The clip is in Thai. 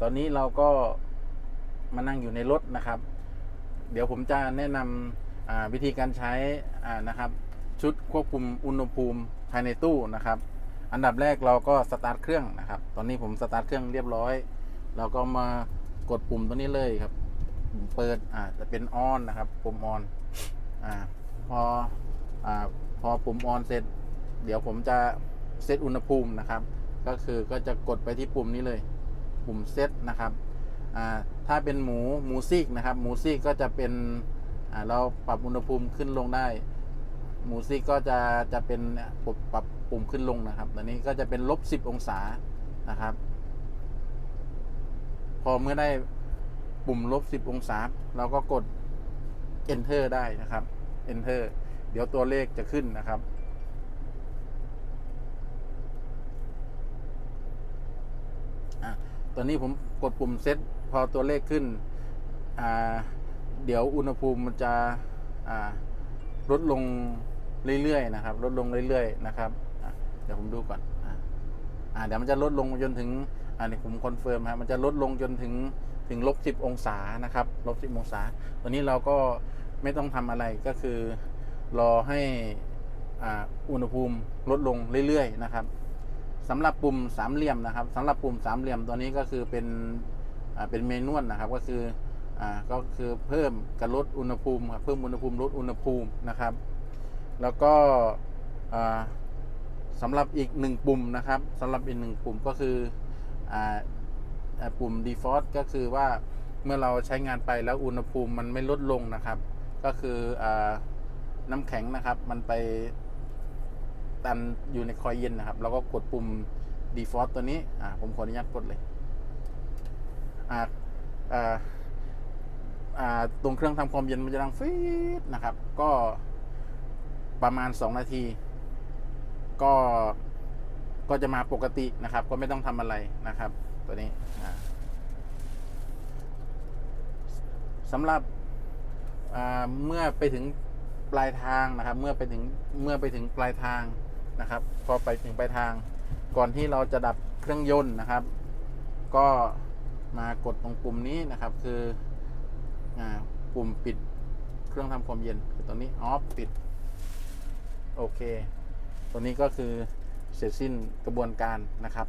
ตอนนี้เราก็มานั่งอยู่ในรถนะครับ เดี๋ยวผมจะแนะนำวิธีการใช้นะครับ ชุดควบคุมอุณหภูมิภายในตู้นะครับ อันดับแรกเราก็สตาร์ทเครื่องนะครับ ตอนนี้ผมสตาร์ทเครื่องเรียบร้อย เราก็มากดปุ่มตัวนี้เลยครับ เปิดอ่าจะเป็นออนนะครับปุ่มออนอ่าพออ่าพอปุ่มออนเสร็จ เดี๋ยวผมจะเซตอุณหภูมินะครับ ก็คือก็จะกดไปที่ปุ่มนี้เลย ปุ่มเซตนะครับถ้าเป็นหมูหมูซีกนะครับ หมูซีกก็จะเป็นเราปรับอุณหภูมิขึ้นลงได้ หมูซีกก็จะจะเป็นปรับปรับปุ่มขึ้นลงนะครับตอนนี้ก็จะเป็นลบ10องศานะครับ พอเมื่อได้ปุ่มลบ10องศาเราก็กด enter ได้นะครับ enter เดี๋ยวตัวเลขจะขึ้นนะครับ อะ ตอนนี้ผมกดปุ่มเซตพอตัวเลขขึ้น เดี๋ยวอุณหภูมิมันจะลดลงเรื่อยๆนะครับ ลดลงเรื่อยๆนะครับ เดี๋ยวผมดูก่อนอะอ่าเดี๋ยวมันจะลดลงจนถึงอ่านี่ผมคอนเฟิร์มครับมันจะลดลงจนถึงถึงลบสิบองศานะครับลบสิบองศาตอนนี้เราก็ไม่ต้องทำอะไรก็คือรอให้อ่าอุณหภูมิลดลงเรื่อยๆนะครับ สำหรับปุ่มสามเหลี่ยมนะครับสำหรับปุ่มสามเหลี่ยมตัวนี้ก็คือเป็นเป็นเมนวลนะครับ ก็คืออ่าก็คือเพิ่มกับลดอุณหภูมิครับเพิ่มอุณหภูมิลดอุณหภูมินะครับ แล้วก็อ่าสำหรับอีกหนึ่งปุ่มนะครับสำหรับอีกหนึ่งปุ่มก็คืออ่าปุ่ม default ก็คือว่าเมื่อเราใช้งานไปแล้วอุณหภูมิมันไม่ลดลงนะครับ ก็คืออน้ำแข็งนะครับ มันไปันอยู่ในคอยเย็นนะครับ เราก็กดปุ่ม default ตัวนี้อ่าผมขออนุญาตกดเลยอ่าอ่าอ่าตรงเครื่องทำความเย็นมันจะดังฟีดนะครับ ก็ประมาณ 2 นาที ก็ก็จะมาปกตินะครับ ก็ไม่ต้องทำอะไรนะครับ ตัวนี้อ่าสำหรับเมื่อไปถึงปลายทางนะครับ เมื่อไปถึงเมื่อไปถึงปลายทาง นะครับ พอไปถึงปลายทาง ก่อนที่เราจะดับเครื่องยนต์นะครับ ก็มากดตรงปุ่มนี้นะครับ คืออปุ่มปิดเครื่องทำความเย็นคือตัวนี้ออฟปิด โอเค ตัวนี้ก็คือเสร็จสิ้นกระบวนการนะครับ